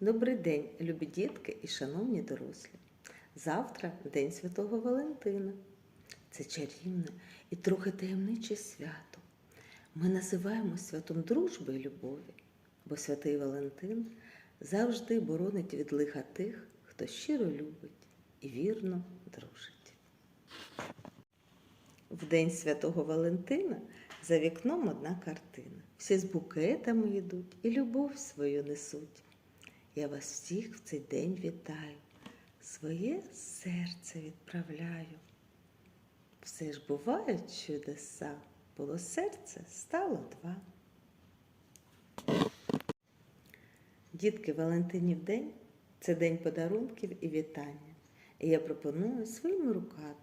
Добрий день, любі дітки і шановні дорослі. Завтра День Святого Валентина. Це чарівне і трохи таємниче свято. Ми називаємо святом дружби і любові, бо святий Валентин завжди боронить від лиха тих, хто щиро любить і вірно дружить. В День Святого Валентина за вікном одна картина. Всі з букетами йдуть і любов свою несуть. Я вас всіх в цей день вітаю, своє серце відправляю. Все ж бувають чудеса, було серце, стало два. Дітки Валентинів день це день подарунків і вітання. І я пропоную своїми руками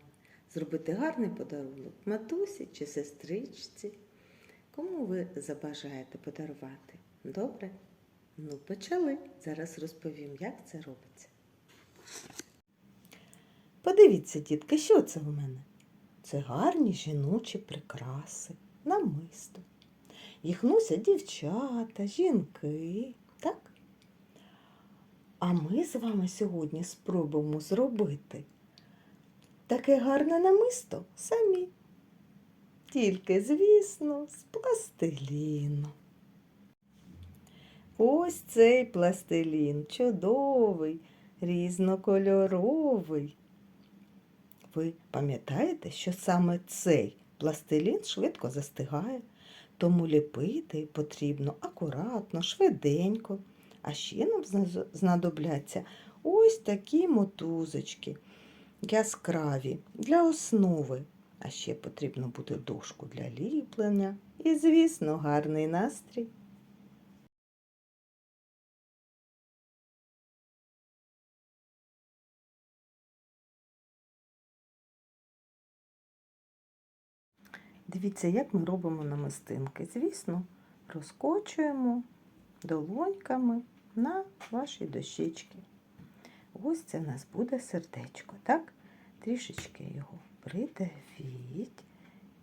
зробити гарний подарунок матусі чи сестричці. Кому ви забажаєте подарувати? Добре? Ну, почали. Зараз розповім, як це робиться. Подивіться, дітки, що це в мене? Це гарні жіночі прикраси, намисто. Їх носять дівчата, жінки, так? А ми з вами сьогодні спробуємо зробити таке гарне намисто самі. Тільки, звісно, з пластиліну. Ось цей пластилін чудовий, різнокольоровий. Ви пам'ятаєте, що саме цей пластилін швидко застигає, тому ліпити потрібно акуратно, швиденько. А ще нам знадобляться ось такі мотузочки яскраві для основи. А ще потрібно буде дошку для ліплення і, звісно, гарний настрій. Дивіться, як ми робимо намистинки. Звісно, розкочуємо долоньками на вашій дощечці. Ось це в нас буде сердечко, так? Трішечки його придавіть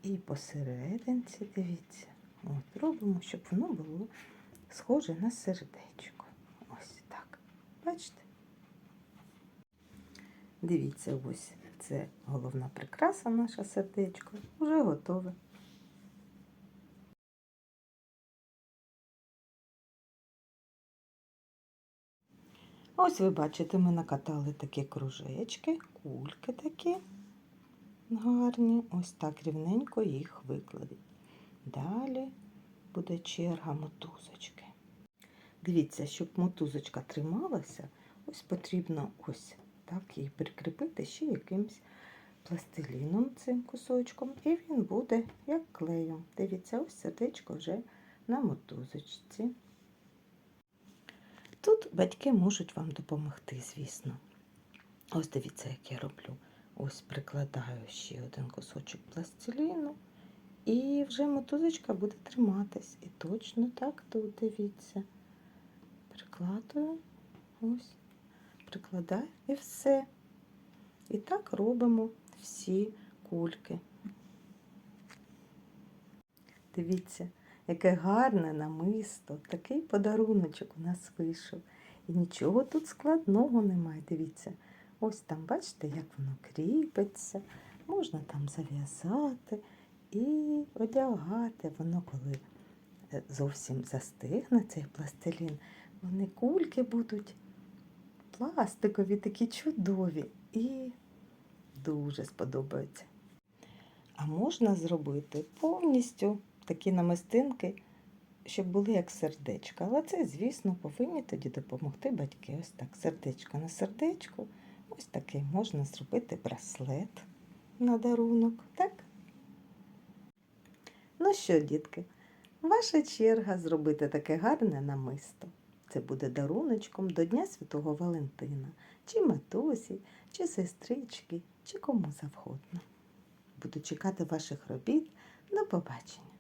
і посерединці, дивіться, от, робимо, щоб воно було схоже на сердечко. Ось так. Бачите? Дивіться, ось це головна прикраса, наше сердечко. Вже готове. Ось ви бачите, ми накатали такі кружечки, кульки такі гарні. Ось так рівненько їх викладіть. Далі буде черга мотузочки. Дивіться, щоб мотузочка трималася, ось потрібно ось так її прикріпити ще якимсь пластиліном цим кусочком, і він буде як клеєм. Дивіться, ось сердечко вже на мотузочці. Тут батьки можуть вам допомогти, звісно. Ось дивіться, як я роблю. Ось прикладаю ще один кусочок пластиліну, і вже мотузочка буде триматись. І точно так тут дивіться. Прикладую, ось, прикладаю і все. І так робимо всі кульки. Дивіться, яке гарне намисто, такий подаруночок у нас вийшов. І нічого тут складного немає. Дивіться, ось там, бачите, як воно кріпиться, можна там зав'язати і одягати. Воно, коли е, зовсім застигне цей пластилін, вони кульки будуть пластикові, такі чудові і дуже сподобаються. А можна зробити повністю такі намистинки, щоб були як сердечка. Але це, звісно, повинні тоді допомогти батьки. Ось так, сердечко на сердечко. Ось такий можна зробити браслет на дарунок, так? Ну що, дітки, ваша черга зробити таке гарне намисто. Це буде даруночком до Дня Святого Валентина, чи матусі, чи сестрички, чи кому завгодно. Буду чекати ваших робіт. До побачення.